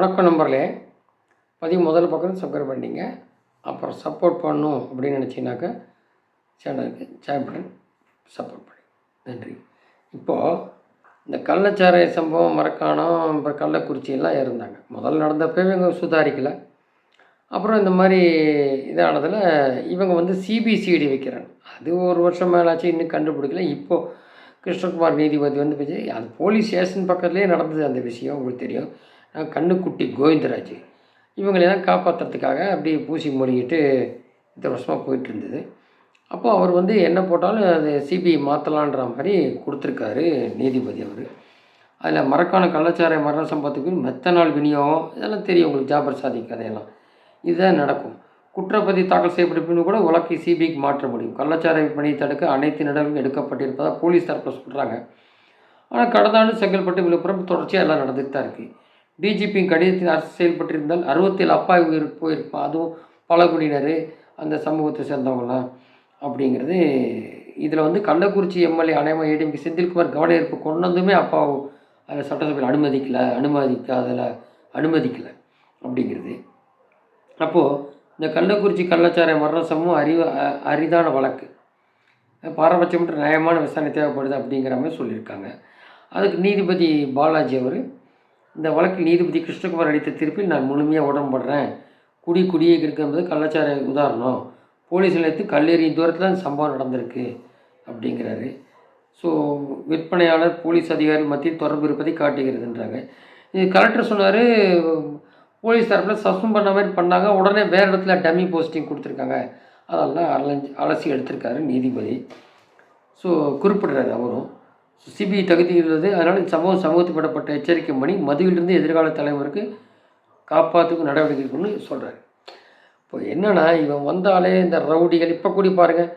வணக்கம் நம்பர்லே பதிவு முதல்ல பக்கம் சப்ஸ்கிரைப் பண்ணிங்க. அப்புறம் சப்போர்ட் பண்ணணும் அப்படின்னு நினச்சிங்கனாக்கா சேனலுக்கு சேனல் பண்ணி சப்போர்ட் பண்ணி. நன்றி. இப்போது இந்த கள்ளச்சாராய சம்பவம் மரக்காணம் அப்புறம் கள்ளக்குறிச்சியெல்லாம் இருந்தாங்க முதல்ல நடந்தப்பவே இவங்க சுதாரிக்கலை. அப்புறம் இந்த மாதிரி இதானதில் இவங்க வந்து சிபிசிஐடி வைக்கிறாங்க. அது ஒரு வருஷம் மேலாச்சு இன்னும் கண்டுபிடிக்கல. இப்போது கிருஷ்ணகுமார் நீதிபதி வந்து அது போலீஸ் ஸ்டேஷன் பக்கத்துலேயே நடந்தது அந்த விஷயம் உங்களுக்கு தெரியும். கண்ணுக்குட்டி கோவிந்தராஜ். இவங்களெல்லாம் காப்பாற்றுறதுக்காக அப்படியே பூசி மூடிக்கிட்டு இத்தனை வருஷமாக போயிட்டு இருந்தது அவர் வந்து என்ன போட்டாலும் அது சிபிஐ மாற்றலான்ற மாதிரி கொடுத்துருக்காரு நீதிபதி அவர். அதில் மரக்கான கலாச்சார மரண சம்பவத்துக்கு நாள் விநியோகம் இதெல்லாம் தெரியும் உங்களுக்கு ஜாபர் சாதி கதையெல்லாம். இதுதான் நடக்கும். குற்றப்பதி தாக்கல் செய்யப்பட்ட கூட வழக்கை சிபிஐக்கு மாற்ற முடியும். கலாச்சார பணியை தடுக்க அனைத்து நடவடிக்கையும் எடுக்கப்பட்டிருப்பதாக போலீஸ் தரப்பில் சொல்கிறாங்க ஆனால் கடந்த ஆண்டு செங்கல்பட்டு விழுப்புரம் தொடர்ச்சியாக எல்லாம் நடந்துட்டு தான் இருக்குது டிஜிபியின் கடிதத்தில் அரசு செயல்பட்டிருந்தால் அறுபத்தேழு அப்பாவி உயிர் போயிருப்பான் அதுவும் பழங்குடியினர் அந்த சமூகத்தை சேர்ந்தவங்களாம் அப்படிங்கிறது இதில் வந்து கள்ளக்குறிச்சி எம்எல்ஏ அனைமா ஏடிஎம்கே செந்தில்குமார் கவன ஈர்ப்பு கொண்டு வந்துமே அப்பாவு அதில் சட்டசபையில் அனுமதிக்கலை அனுமதிக்காதில் அனுமதிக்கலை அப்படிங்கிறது. அப்போது இந்த கள்ளக்குறிச்சி கள்ளச்சாரை மரண சமூகம் அறிவு அரிதான வழக்கு. பாரபட்சமற்ற நியாயமான விசாரணை தேவைப்படுது அப்படிங்கிற மாதிரி சொல்லியிருக்காங்க. அதுக்கு நீதிபதி பாலாஜி அவர் இந்த வழக்கில் நீதிபதி கிருஷ்ணகுமார் அளித்த தீர்ப்பில் நான் முழுமையாக உடன்படுறேன். குடி குடியை கெடுக்கிறது கள்ளச்சார உதாரணம். போலீஸ் நிலையத்து கல்லேறியின் தூரத்தில் தான் சம்பவம் நடந்திருக்கு அப்படிங்கிறாரு. ஸோ விற்பனையாளர் போலீஸ் அதிகாரி மத்தியில் தொடர்பு இருப்பதை காட்டுகிறதுன்றாங்க. இது கலெக்டர் சொன்னார் போலீஸ் தரப்பில் சஸ்பெண்ட் பண்ண மாதிரி பண்ணாங்க. உடனே வேறு இடத்துல டம்மி போஸ்டிங் கொடுத்துருக்காங்க. அதெல்லாம் அலஞ்சி அலசி எடுத்திருக்காரு நீதிபதி. ஸோ குறிப்பிடுறாரு அவரும். சிபிஐ தகுதி உள்ளது அதனால் இந்த சமூகம் சமூகத்துக்கு விடப்பட்ட எச்சரிக்கை மணி மதுவிலிருந்து எதிர்கால தலைமுறைக்கு காப்பாற்றுக்கும் நடவடிக்கை இருக்குன்னு சொல்கிறாரு இப்போ என்னென்னா இவன் வந்தாலே இந்த ரவுடிகள் இப்போ கூடி பாருங்கள்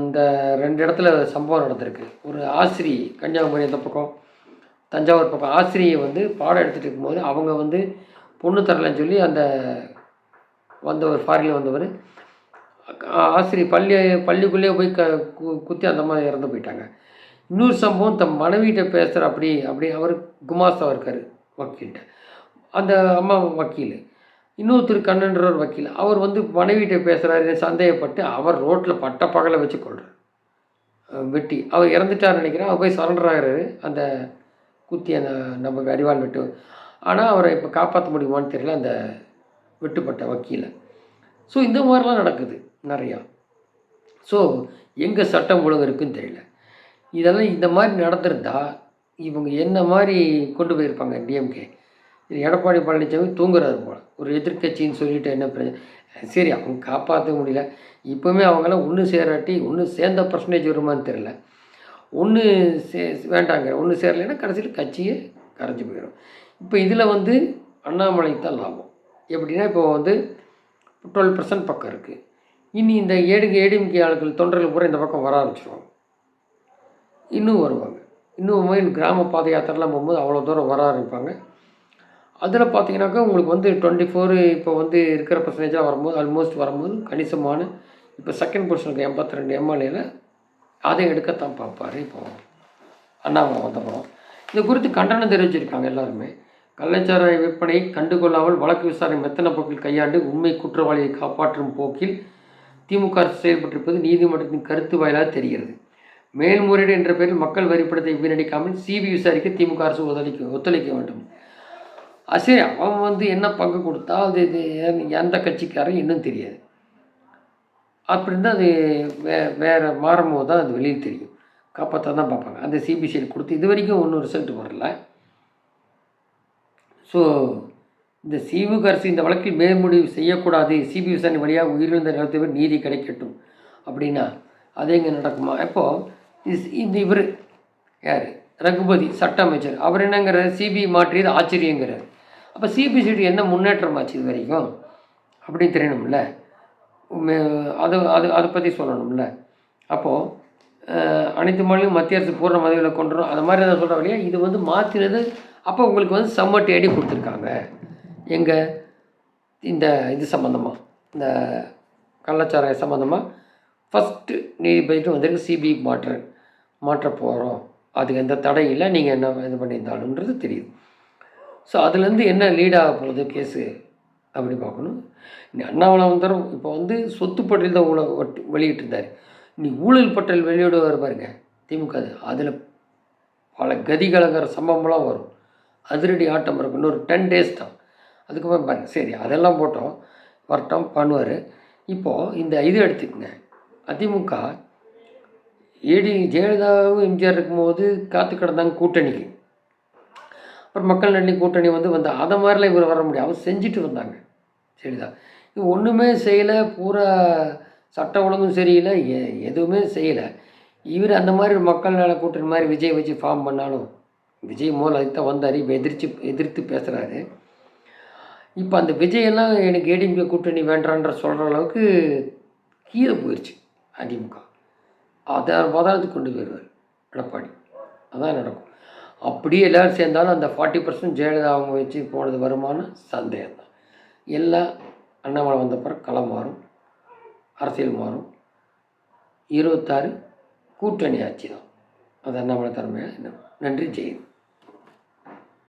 இந்த ரெண்டு இடத்துல சம்பவம் நடந்திருக்கு. ஒரு ஆசிரியை கன்னியாகுமரி அந்த பக்கம் தஞ்சாவூர் பக்கம் ஆசிரியை வந்து பாடம் எடுத்துகிட்டு இருக்கும்போது அவங்க வந்து பொண்ணு தரலன்னு சொல்லி அந்த வந்தவர் ஃபாரினில் வந்தவர் ஆசிரியர் பள்ளி பள்ளிக்குள்ளேயே போய் க கு- குத்தி அந்த மாதிரி இறந்து போயிட்டாங்க. இன்னொரு சம்பவம் தம் மனைவிகிட்ட பேசுகிற அப்படி அப்படி அவர் குமாஸ்தா இருக்கார் வக்கீல்கிட்ட. அந்த அம்மா வக்கீல். இன்னொருத்தர் கண்ணன்றவர் வக்கீல். அவர் வந்து மனைவிகிட்ட பேசுகிறாரு சந்தேகப்பட்டு அவர் ரோட்டில் பட்ட பகலை வச்சு கொள்கிறார் வெட்டி. அவர் இறந்துட்டார் நினைக்கிறேன். அவர் போய் சரண்டர் ஆகிறாரு அந்த குத்தி அந்த நம்ம அடிவால் வெட்டு. ஆனால் அவரை இப்போ காப்பாற்ற முடியுமான்னு தெரியல அந்த வெட்டுப்பட்ட வக்கீலை. ஸோ இந்த மாதிரிலாம் நடக்குது நிறையா. ஸோ எங்கே சட்டம் ஒழுங்கு இருக்குன்னு தெரியல. இதெல்லாம் இந்த மாதிரி நடந்திருந்தா இவங்க என்ன மாதிரி கொண்டு போயிருப்பாங்க டிஎம்கே இது எடப்பாடி பழனிசாமி தூங்குறாரு போல். ஒரு எதிர்க்கட்சின்னு சொல்லிட்டு என்ன பிரச்சனை? சரி அவங்க காப்பாற்ற முடியல. இப்போவுமே அவங்களாம் ஒன்று சேராட்டி ஒன்று சேர்ந்த பர்சன்டேஜ் வருமான்னு தெரில ஒன்று சே வேண்டாங்க ஒன்று சேரலைன்னா கடைசியில் கட்சியே கரைஞ்சி போயிடும் இப்போ இதில் வந்து அண்ணாமலைக்கு தான் லாபம். எப்படின்னா இப்போ வந்து டுவெல் பர்சன்ட் பக்கம் இருக்குது இனி இந்த ஏடுங்க ஏடிஎம்கே ஆளுகள் தொண்டர்கள் பூரா இந்த பக்கம் வர ஆரம்பிச்சிருவாங்க. இன்னும் வருவாங்க. இன்னும் மாதிரி கிராம பாத யாத்திரெலாம் போகும்போது அவ்வளோ தூரம் வர ஆரம்பிப்பாங்க அதில் பார்த்தீங்கன்னாக்கா உங்களுக்கு வந்து டுவெண்ட்டி ஃபோரு இப்போ வந்து இருக்கிற பர்சன்டேஜாக வரும்போது ஆல்மோஸ்ட் வரும்போது கணிசமான இப்போ செகண்ட் பொசிஷனுக்கு எண்பத்தி ரெண்டு எம்எல்ஏல அதை எடுக்கத்தான் பார்ப்பார் இப்போ அண்ணாமலை வந்தப்புறம். இது குறித்து கண்டனம் தெரிவிச்சிருக்காங்க எல்லாருமே. கள்ளச்சார விற்பனை கண்டுகொள்ளாமல் வழக்கு விசாரணை மெத்தன போக்கில் கையாண்டு உண்மை குற்றவாளியை காப்பாற்றும் போக்கில் திமுக அரசு செயல்பட்டிருப்பது நீதிமன்றத்தின் கருத்து வாயிலாக தெரிகிறது. மேல்முறையீடு என்ற பெயரில் மக்கள் வரிப்படத்தை வீணடிக்காமல் சிபி விசாரிக்க திமுக அரசு ஒத்துழைக்க ஒத்துழைக்க வேண்டும். சரி அவன் வந்து என்ன பங்கு கொடுத்தா அது இது எந்த- கட்சிக்காரன் இன்னும் தெரியாது. அப்படி இருந்தால் அது வே வேறு மாறும்போது தான் அது வெளியில் தெரியும். காப்பாற்ற தான் பார்ப்பாங்க. அந்த சிபிசியில் கொடுத்து இது வரைக்கும் ஒன்றும் ரிசல்ட் வரல. ஸோ இந்த சிமுக அரசு இந்த வழக்கில் மேல்முடிவு செய்யக்கூடாது. சிபி விசாரணை வழியாக உயிரிழந்த நிலத்தை நீதி கிடைக்கட்டும் அப்படின்னா அது எங்கே நடக்குமா? இப்போது இந்த இவர். யார்? ரகுபதி சட்ட அமைச்சர் அவர் என்னங்கிறார் சிபிஐ மாற்றியது ஆச்சரியங்கிறார். அப்போ சிபிசிடி என்ன முன்னேற்றம் ஆச்சு இது வரைக்கும்? அப்படின்னு தெரியணும்ல. அது அது அதை பற்றி சொல்லணும்ல. அப்போது அனைத்து மாநிலம் மத்திய அரசு பூர்ண மதிவில் கொண்டு வரும். அந்த மாதிரி எதாவது சொல்கிற இல்லையா? இது வந்து மாற்றினது அப்போ உங்களுக்கு வந்து செம்ம தேடி கொடுத்துருக்காங்க. எங்கள் இந்த இது சம்மந்தமாக இந்த கள்ளச்சாராய சம்மந்தமாக ஃபஸ்ட்டு நீதிபதிட்டு வந்திருக்கு சிபிஐ மாற்ற மாற்ற போகிறோம் அதுக்கு எந்த தடை இல்லை. நீங்கள் என்ன இது பண்ணியிருந்தாலுன்றது தெரியுது. ஸோ அதுலேருந்து என்ன லீட் ஆக போகுது கேஸு அப்படி பார்க்கணும். நீ இப்போ வந்து சொத்து பட்டியல் தான் ஊழல் வெளியிட்டு வெளியிட்டிருந்தார். நீ ஊழல் பட்டியல் வெளியிடுவார் பாருங்க திமுக அது. அதில் பல கதிகலங்கிற சம்பவம்லாம் வரும். அதிரடி ஆட்டம் இருக்கும் இன்னொரு டென் டேஸ் தான். அதுக்கப்புறம் பாருங்கள் சரி அதெல்லாம் போட்டோம். வரட்டும் பண்ணுவார். இப்போது இந்த இது எடுத்துக்கங்க. அதிமுக ஏடி ஜெயலலிதாவும் எம்ஜிஆர் இருக்கும்போது காத்து கிடந்தாங்க கூட்டணிக்கு அப்புறம் மக்கள் நன்றி கூட்டணி வந்து வந்து அதை மாதிரிலாம் இவர் வர முடியாது. அவர் செஞ்சுட்டு வந்தாங்க சரிதான் இது ஒன்றுமே செய்யலை பூரா சட்ட ஒழுங்கும் சரியில்லை எ- எதுவுமே செய்யலை. இவர் அந்த மாதிரி ஒரு மக்கள் நல கூட்டணி மாதிரி விஜய் வச்சு ஃபார்ம் பண்ணாலும் விஜய் மூலம் அதுக்கு தான் வந்தார் இப்போ எதிர்த்து எதிர்த்து பேசுகிறாரு இப்போ அந்த விஜயெல்லாம் எனக்கு ஏடிஎம்கே கூட்டணி வேண்டான்ற சொல்கிற அளவுக்கு கீழே போயிடுச்சு அதிமுக அதை பதாரத்துக்கு கொண்டு போயிடுவார் எடப்பாடி. அதான் நடக்கும். அப்படியே எல்லோரும் சேர்ந்தாலும் அந்த ஃபார்ட்டி பர்சன்ட் ஜெயலலிதா அவங்க வச்சு போனது வருமான சந்தேகம் தான் எல்லாம் அண்ணாமலை வந்த பிறகு களம் மாறும் அரசியல் மாறும். இருபத்தாறு கூட்டணி ஆட்சி தான் அது அண்ணாமலை தலைமையாக நன்றி ஜெயின்